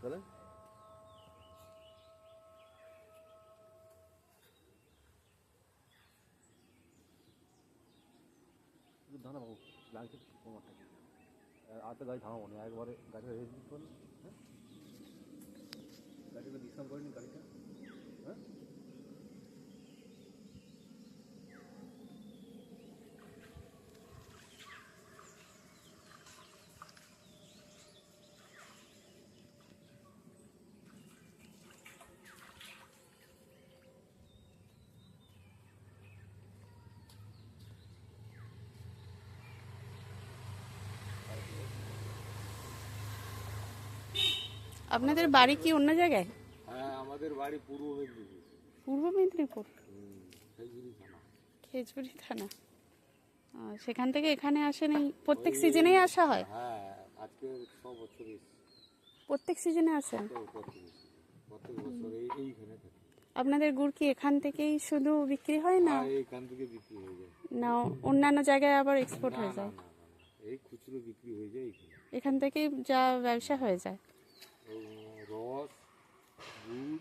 চলে দাঁড়া বাবু লাগছে কোমরটা আর তো গাড়ি থামাবো না, একবারে গাড়িটা রেস দিতে পারল হ্যাঁ? গাড়িটা বিশ্রাম করেনি গাড়িটা? হ্যাঁ? আপনাদের বাড়ি কি অন্য জায়গায়? হ্যাঁ আমাদের বাড়ি পূর্ব মেদিনীপুর। পূর্ব মেদিনীপুর? খেজুরি থানা। সেখান থেকে এখানে আসেন এই প্রত্যেক সিজনেই আসা হয়? হ্যাঁ আজকে ছ বছর প্রত্যেক সিজনে আসেন? প্রত্যেক বছর প্রত্যেক বছর এই এইখানে থাকি। আপনাদের গুড় কি এখান থেকেই শুধু বিক্রি হয় না? আর এইখান থেকে বিক্রি হয়ে যায়। না অন্যান্য জায়গায় আবার এক্সপোর্ট হয়ে যায়। এই খুচরো বিক্রি হয়ে যায় এখান থেকেই যা ব্যবসা হয়ে যায়? রস গুড়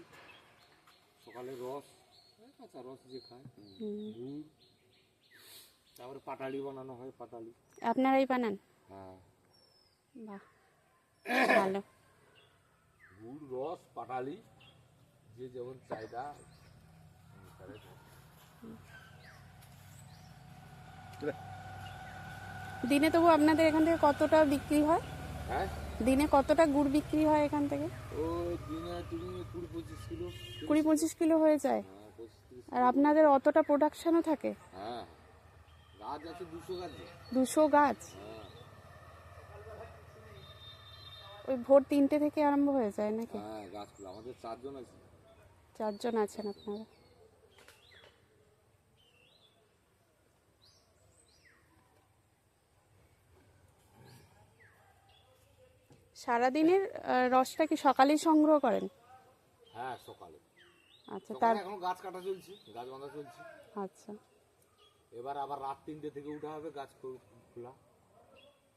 সকালে রস কাঁচা রস যে খায় গুড় তারপরে পাটালি বানানো হয় পাটালি। আপনারাই বানান? হ্যাঁ। বাহ ভালো। গুড় রস পাটালি যে যেমন চাহিদা দিনে তবু আপনাদের এখান থেকে কতটা বিক্রি হয়? হ্যাঁ? দিনে কতটা গুড় বিক্রি হয় এখান থেকে? কুড়ি পঁচিশ কিলো। হয়ে যায়। হ্যাঁ আর আপনাদের অতটা প্রোডাকশনও থাকে? হ্যাঁ দুশো গাছ। হ্যাঁ। ওই ভোর তিনটে থেকে আরম্ভ হয়ে যায় নাকি? চারজন আছেন আপনারা? সারাদিনের রসটা কি সকালেই সংগ্রহ করেন? হ্যাঁ সকালে। আচ্ছা তার এখন গাছ কাটা চলছে গাছ বাঁধা চলছে। আচ্ছা। এবার আবার রাত তিনটে থেকে উঠা হবে গাছ খোলা।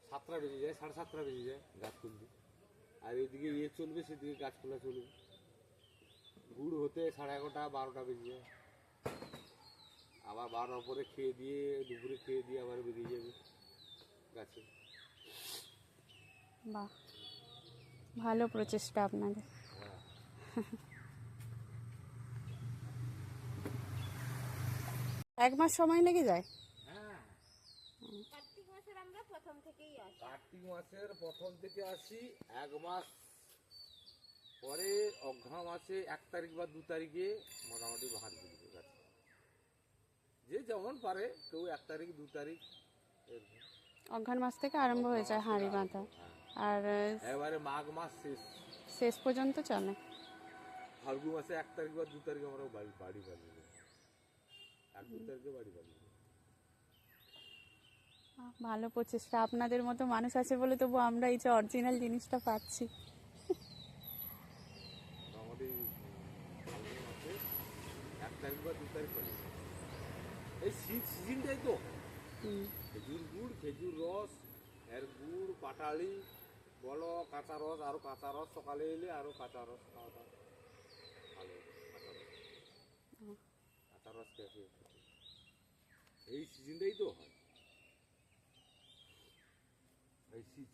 সাতটা বেজে যায় সাড়ে সাতটা বেজে যায় গাছ খুলতে। আর এদিকে ইয়ে চলবে সেদিকে গাছ খোলা চলবে। গুড় হতে সাড়ে এগারোটা বারোটা বেজে যায়। আবার বারোটার পরে খেয়ে দিয়ে দুপুরে খেয়ে দিয়ে আবার বেরিয়ে যাবে গাছে। বাহ। ভালো প্রচেষ্টা আপনাদের। এক মাস সময় লেগে যায়? হ্যাঁ কার্তিক মাসের আমরা প্রথম থেকেই আসি। কার্তিক মাসের প্রথম থেকে আসি এক মাস পরে অঘ্রা মাসে এক তারিখ বা দু তারিখে মোটামুটি ভাত দিতে গেছে যে যেমন পারে কেউ এক তারিখ দু তারিখ। অঘ্রাণ মাস থেকে আরম্ভ হয়ে যায় হাঁড়ি বাঁধা। হ্যাঁ। আর এবারে মাঘ মাস শেষ। শেষ পর্যন্ত চলে। ফাল্গুন মাসে এক তারিখ বা দু তারিখ আমরা বাড়ি বাড়ি বাড়ি এক দু তারিখে বাড়ি। আহ, ভালো প্রচেষ্টা আপনাদের মতো মানুষ আছে বলে তবু আমরা এই যে অরিজিনাল জিনিসটা পাচ্ছি। এই শীত সিজনটাই তো। খেজুর গুড় খেজুর রস এর গুড় পাটালি বলো কাঁচা রস আর কাঁচা রস সকালে এলে আর কাঁচা রস খাওয়া দাওয়া ভালো কাঁচা রস কাঁচা রস খেয়ে এই সিজনটাই তো হয় এই সিজ